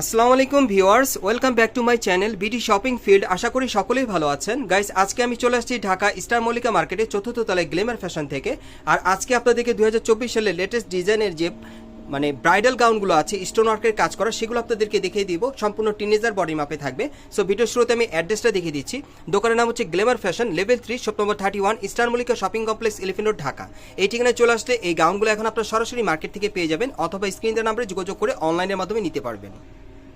আসসালামু আলাইকুম viewers, welcome back to my channel BD shopping field আশা করি সকলেই ভালো আছেন। গাইস আজকে আমি চলে আসছি ঢাকা স্টার মল্লিকা মার্কেটে চতুর্থ তলায় গ্লেমার ফ্যাশন থেকে। আর আজকে আপনাদেরকে দুই সালের লেটেস্ট ডিজাইনের যে মানে ব্রাইডাল গাউনগুলো আছে স্টোন ওয়ার্কের কাজ করা, সেগুলো আপনাদেরকে দেখিয়ে দিব। সম্পূর্ণ টিনেজার বডি মাপে থাকবে। সো ভিডিও শুরুতে আমি অ্যাড্রেসটা দেখিয়ে দিচ্ছি। দোকানের নাম হচ্ছে glamour fashion level three shop number thirty one star Mallika shopping complex elephant road Dhaka এই ঠিকানায় চলে আসলে এই গাউনগুলো এখন আপনার সরাসরি মার্কেট থেকে পেয়ে যাবেন, অথবা স্ক্রিনের নাম্বারে যোগাযোগ করে অনলাইনের মাধ্যমে নিতে পারবেন।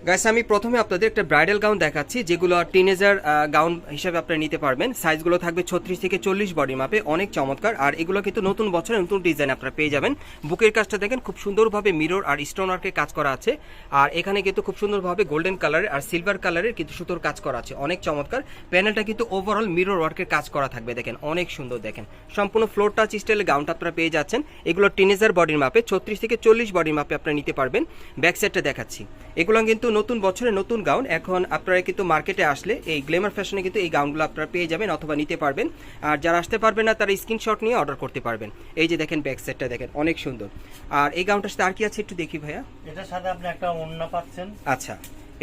গাইস আমি প্রথমে আপনাদের একটা ব্রাইডাল গাউন দেখাচ্ছি, যেগুলো টিনেজার গাউন হিসাবে আপনারা নিতে পারবেন। সাইজগুলো থাকবে ছত্রিশ থেকে চল্লিশ বডি মাপে অনেক চমৎকার। আর এগুলো কিন্তু নতুন বছরে নতুন ডিজাইন আপনারা পেয়ে যাবেন। বুকের কাজটা দেখেন, খুব সুন্দরভাবে মিরর আর স্টোন ওয়ার্কের কাজ করা আছে। আর এখানে কিন্তু খুব সুন্দরভাবে গোল্ডেন কালারের আর সিলভার কালারের কিন্তু সুতোর কাজ করা আছে। অনেক চমৎকার। প্যানেলটা কিন্তু ওভারঅল মিরর ওয়ার্কের কাজ করা থাকবে, দেখেন। অনেক সুন্দর, দেখেন। সম্পূর্ণ ফ্লোর টাচ স্টাইলের গাউনটা আপনারা পেয়ে যাচ্ছেন। এগুলো টিনেজার বডির মাপে ছত্রিশ থেকে চল্লিশ বডির মাপে আপনারা নিতে পারবেন। ব্যাক সাইডটা দেখাচ্ছি। এগুলো কিন্তু নতুন বছরের নতুন গাউন। এখন আপনারা কিন্তু মার্কেটে আসলে এই গ্লেমার ফ্যাশনে কিন্তু এই গাউনগুলো আপনারা পেয়ে যাবেন অথবা নিতে পারবেন। আর যারা আসতে পারবেন না তারা স্ক্রিনশট নিয়ে অর্ডার করতে পারবেন। এই যে দেখেন ব্যাক সেটটা দেখেন অনেক সুন্দর। আর এই গাউনটার সাথে আর কি আছে একটু দেখি ভাইয়া? এটার সাথে আপনি একটা ওন্না পাচ্ছেন। আচ্ছা।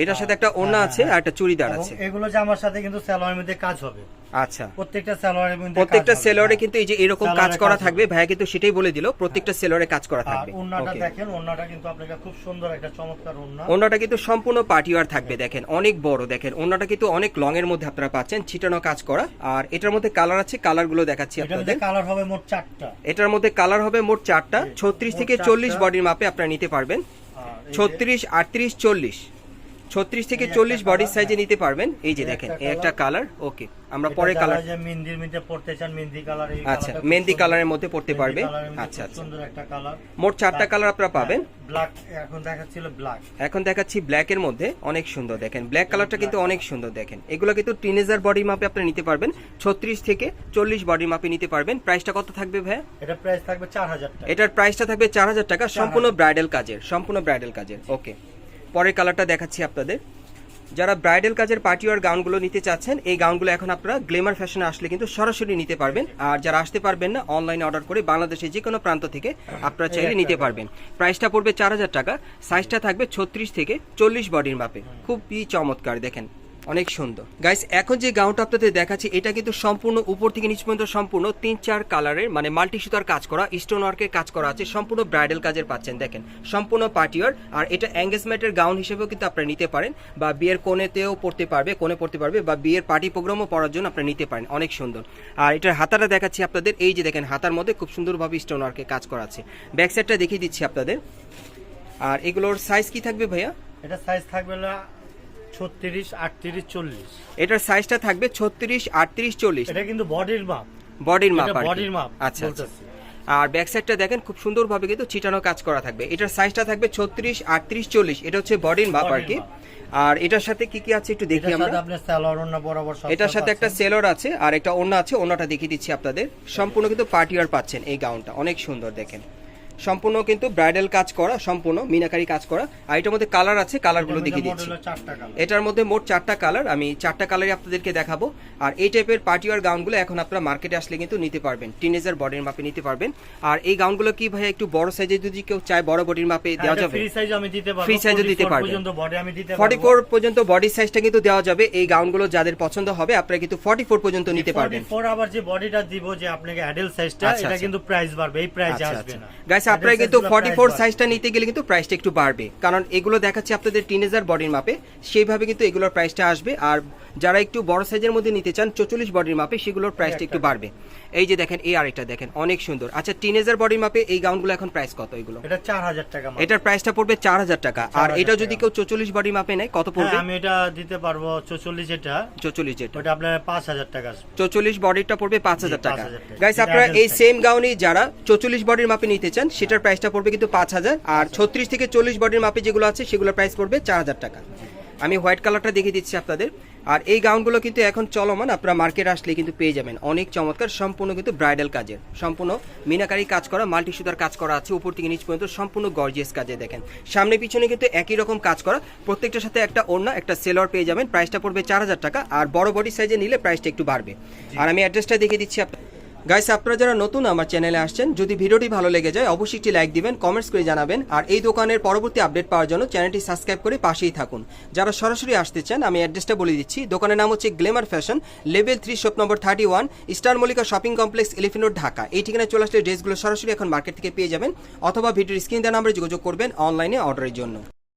এটার সাথে একটা ওড়না আছে আর একটা চুড়িদার আছে। এগুলো জামার সাথে কিন্তু সালোয়ারের মধ্যে কাজ হবে। আচ্ছা। প্রত্যেকটা সালোয়ারের মধ্যে প্রত্যেকটা কাজ কিন্তু এই যে এরকম কাজ করা থাকবে। ভাইয়া কিন্তু সেটাই বলে দিল প্রত্যেকটা সেলরে কাজ করা থাকবে। ওড়নাটা দেখেন ওড়নাটা কিন্তু আপনাকে খুব সুন্দর একটা চমৎকার ওড়না। ওনাটা কিন্তু সম্পূর্ণ পার্টিওয়ার থাকবে দেখেন অনেক বড় দেখেন ওনাটা কিন্তু অনেক লং এর মধ্যে আপনারা পাচ্ছেন ছিটানো কাজ করা। আর এটার মধ্যে কালার আছে কালারগুলো দেখাচ্ছি আপনাদের। কালার হবে মোট চারটা। এটার মধ্যে কালার হবে মোট চারটা ছত্রিশ থেকে। চল্লিশ বডির মাপে আপনারা নিতে পারবেন। ছত্রিশ আটত্রিশ চল্লিশ। ছত্রিশ থেকে চল্লিশ বডির সাইজে। নিতে পারবেন। এই যে দেখেন একটা এই একটা কালার ওকে আমরা পরে কালার মেহেন্দির মধ্যে পড়তে চান মেহেন্দি কালার আচ্ছা, মেহেন্দি কালারের মধ্যে পড়তে পারবে। আচ্ছা, আচ্ছা। সুন্দর একটা কালার মোট চারটা কালার আপনারা পাবেন? ব্ল্যাক এখন দেখাচ্ছিল ব্ল্যাক এখন দেখাচ্ছি ব্ল্যাক এর মধ্যে অনেক সুন্দর দেখেন। ব্ল্যাক কালারটা কিন্তু অনেক সুন্দর দেখেন। এগুলো কিন্তু টিনেজার বডি মাপে আপনি নিতে পারবেন। ছত্রিশ থেকে চল্লিশ বডি মাপে নিতে পারবেন। প্রাইসটা কত থাকবে ভাই এটা প্রাইস থাকবে চার হাজার টাকা। এটার প্রাইসটা থাকবে চার হাজার টাকা। সম্পূর্ণ ব্রাইডাল কাজের সম্পূর্ণ ব্রাইডাল কাজের। ওকে পরের কালারটা দেখাচ্ছি আপনাদের। যারা ব্রাইডাল কাজের পার্টি আর গাউনগুলো নিতে চাচ্ছেন এই গাউনগুলো এখন আপনারা গ্লেমার ফ্যাশনে আসলে কিন্তু সরাসরি নিতে পারবেন। আর যারা আসতে পারবেন না অনলাইনে অর্ডার করে বাংলাদেশের যে কোনো প্রান্ত থেকে আপনারা চাইলে নিতে পারবেন। প্রাইসটা পড়বে চার হাজার টাকা সাইজটা থাকবে ছত্রিশ থেকে চল্লিশ বডির মাপে। খুবই চমৎকার দেখেন। অনেক সুন্দর। গাইস এখন যে গাউনটা আপনাদের দেখাচ্ছি, এটা কিন্তু সম্পূর্ণ উপর থেকে নিচ পর্যন্ত সম্পূর্ণ তিন চার কালারের মানে মাল্টি সুতার কাজ করা স্টোন ওয়ার্কের কাজ করা আছে, সম্পূর্ণ ব্রাইডাল কাজের পাচ্ছেন, দেখেন। সম্পূর্ণ পার্টিওয়ার আর এটা এঙ্গেজমেন্টের গাউন হিসেবেও কিন্তু আপনারা নিতে পারেন, বা বিয়ের কোণেতেও পড়তে পারবে, কোণে পড়তে পারবে, বা বিয়ের পার্টি প্রোগ্রামও পড়ার জন্য আপনারা নিতে পারেন, অনেক সুন্দর। আর এটার হাতাটা দেখাচ্ছি আপনাদের, এই যে দেখেন, হাতার মধ্যে খুব সুন্দরভাবে স্টোন ওয়ার্কের কাজ করা আছে। ব্যাক সাইডটা দেখিয়ে দিচ্ছি আপনাদের। আর এগুলোর সাইজ কি থাকবে ভাইয়া? এটা সাইজ থাকবে ছত্রিশ আটত্রিশ চল্লিশ। এটার সাইজটা থাকবে ছত্রিশ আটত্রিশ চল্লিশ। এটা কিন্তু বডির মাপ বডির মাপ। বডির মাপ আচ্ছা আচ্ছা। আর ব্যাক সাইডটা দেখেন খুব সুন্দরভাবে কিন্তু ছিটানো কাজ করা থাকবে। এটার সাইজটা থাকবে ছত্রিশ আটত্রিশ চল্লিশ। এটা হচ্ছে বডির মাপ আর কি। আর এটার সাথে কি কি আছে একটু দেখি এটার আমরা। সাথে আপনার সালোয়ার ওড়না বরাবর সব এটার সাথে একটা সেলর আছে আর একটা অন্য আছে অন্যটা দেখিয়ে দিচ্ছি আপনাদের। সম্পূর্ণ কিন্তু পার্টিয়ার পাচ্ছেন এই গাউনটা অনেক সুন্দর দেখেন। সম্পূর্ণ কিন্তু ব্রাইডাল কাজ করা সম্পূর্ণ মিনাকারি কাজ করা। আর এটার মধ্যে কালার আছে কালারগুলো দেখিয়ে দিচ্ছি। এটার মধ্যে মোট চারটা কালার আমি চারটা কালারই আপনাদেরকে দেখাবো। আর এই টাইপের পার্টিওয়ার গাউনগুলো এখন আপনারা মার্কেটে আসলে কিন্তু নিতে পারবেন। টিনেজার বডির মাপে নিতে পারবেন। আর এই গাউনগুলো কি ভাই একটু বড় সাইজে যদি কেউ চায় বড় বডির মাপে দেওয়া যাবে? ফ্রি সাইজ আমি দিতে পারব Free size ও দিতে 44 পারবেন। পর্যন্ত বডি আমি দিতে পারব। ফর্টি ফোর পর্যন্ত বডি সাইজটা কিন্তু দেওয়া যাবে। এই গাউনগুলো যাদের পছন্দ হবে আপনারা কিন্তু ফর্টি ফোর পর্যন্ত নিতে পারবেন। 44 আবার যে বডিটা দিব যে আপনাকে অ্যাডাল্ট সাইজটা আচ্ছা, এটা আচ্ছা। কিন্তু প্রাইস বাড়বে এই প্রাইসে আচ্ছা আসবে না। গাইস আপনারা কিন্তু ফর্টি ফোর। সাইজটা নিতে গেলে কিন্তু প্রাইসটা একটু বাড়বে কারণ এগুলো দেখাচ্ছি আপনাদের টিনেজার বডির মাপে সেইভাবে কিন্তু এগুলোর প্রাইসটা আসবে আর যারা একটু বড় সাইজের মধ্যে নিতে চান চল্লিশ বডির মাপে সেগুলোর প্রাইসটা একটু। বাড়বে। এই যে দেখেন এই আরেকটা দেখেন অনেক সুন্দর। আচ্ছা টিনেজার বডির মাপে এই গাউনগুলো এখন প্রাইস কত এগুলো? এটা 4000 টাকা এটার প্রাইসটা পড়বে চার হাজার টাকা। আর এটা যদি কেউ চল্লিশ বডির মাপে নেয় কত হ্যাঁ, পড়বে? আমি এটা দিতে পারব 44 এটা। চল্লিশ যেটা ওটা আপনার 5000 টাকা আসবে। চৌচল্লিশ বডিটা পড়বে পাঁচ হাজার টাকা। 5,000 গাইস আপনারা এই সেম গাউনই যারা চৌচল্লিশ বডির মাপে নিতে চান সেটার প্রাইসটা পড়বে কিন্তু পাঁচ হাজার। আর ছত্রিশ থেকে চল্লিশ বডির মাপে যেগুলো আছে সেগুলোর প্রাইস পড়বে চার হাজার টাকা। আমি হোয়াইট কালারটা দেখিয়ে দিচ্ছি আপনাদের। আর এই গাউনগুলো কিন্তু এখন চলমান আপনারা মার্কেট আসলে কিন্তু পেয়ে যাবেন। অনেক চমৎকার সম্পূর্ণ কিন্তু ব্রাইডাল কাজের। সম্পূর্ণ মিনাকারি কাজ করা মাল্টি সুতার কাজ করা আছে উপর থেকে নিচ পর্যন্ত সম্পূর্ণ গর্জিয়াস কাজে দেখেন। সামনে পিছনে কিন্তু একই রকম কাজ করা প্রত্যেকটার সাথে একটা ওড়না একটা সেলর পেয়ে যাবেন। প্রাইসটা পড়বে চার হাজার টাকা আর বড় বডি সাইজে নিলে প্রাইসটা একটু বাড়বে। আর আমি অ্যাড্রেসটা দেখিয়ে দিচ্ছি আপনার গাইস আপনারা যারা নতুন আমার চ্যানেলে আসছেন, যদি ভিডিওটি ভালো লেগে যায়, অবশ্যই একটি লাইক দিবেন কমেন্টস করে জানাবেন, আর এই দোকানের পরবর্তী আপডেট পাওয়ার জন্য চ্যানেলটি সাবস্ক্রাইব করে পাশেই থাকুন। যারা সরাসরি আসতে চান, আমি অ্যাড্রেসটা বলে দিচ্ছি। দোকানের নাম হচ্ছে glamour fashion level three shop number thirty one star Mallika shopping complex elephant road Dhaka এই ঠিকানায় চলে আসলে ড্রেসগুলো সরাসরি এখন মার্কেট থেকে পেয়ে যাবেন, অথবা ভিডিওর স্ক্রিন দেওয়া নাম্বারে যোগাযোগ করবেন অনলাইনে অর্ডারের জন্য।